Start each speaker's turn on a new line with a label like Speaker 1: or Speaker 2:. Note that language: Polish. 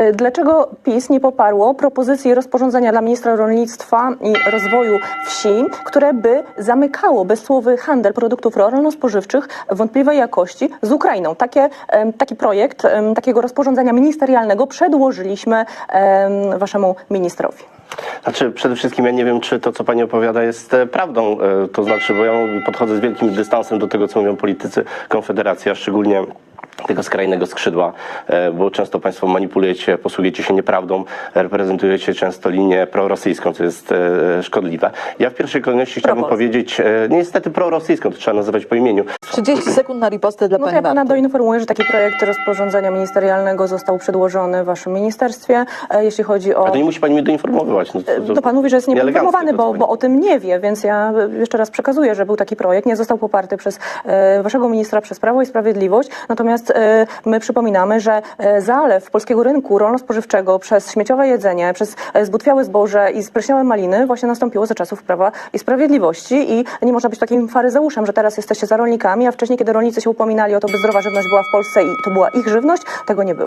Speaker 1: Y, Dlaczego PiS nie poparło propozycji rozporządzenia dla ministra rolnictwa i rozwoju wsi, które by zamykało bezcłowy handel produktów rolno-spożywczych wątpliwej jakości z Ukrainą? Takie, taki projekt takiego rozporządzenia ministerialnego przedłożyliśmy em, waszemu ministrowi.
Speaker 2: Znaczy, przede wszystkim ja nie wiem, czy to, co pani opowiada, jest e, prawdą. E, To znaczy, bo ja podchodzę z wielkim dystansem do tego, co mówią politycy Konfederacji, a szczególnie tego skrajnego skrzydła, e, bo często państwo manipulujecie, posługujecie się nieprawdą, reprezentujecie często linię prorosyjską, co jest e, szkodliwe. Ja w pierwszej kolejności chciałbym
Speaker 1: Propolską.
Speaker 2: powiedzieć, e, niestety prorosyjską, to trzeba nazywać po imieniu.
Speaker 3: 30 sekund na ripostę dla
Speaker 1: No to
Speaker 3: pani
Speaker 1: ja pana doinformuję, że taki projekt rozporządzenia ministerialnego został przedłożony w waszym ministerstwie. Jeśli chodzi o
Speaker 2: A to nie musi pani mnie doinformować. No, to,
Speaker 1: To pan mówi, że jest niepoinformowany,
Speaker 2: to,
Speaker 1: bo, bo o tym nie wie, więc ja jeszcze raz przekazuję, że był taki projekt, nie został poparty przez waszego ministra, przez Prawo i Sprawiedliwość. Natomiast e, my przypominamy, że e, zalew polskiego rynku rolno-spożywczego przez śmieciowe jedzenie, przez e, zbutwiałe zboże i spleśniałe maliny właśnie nastąpiło za czasów Prawa i Sprawiedliwości i nie można być takim faryzeuszem, że teraz jesteście za rolnikami, a wcześniej, kiedy rolnicy się upominali o to, by zdrowa żywność była w Polsce i to była ich żywność, tego nie było.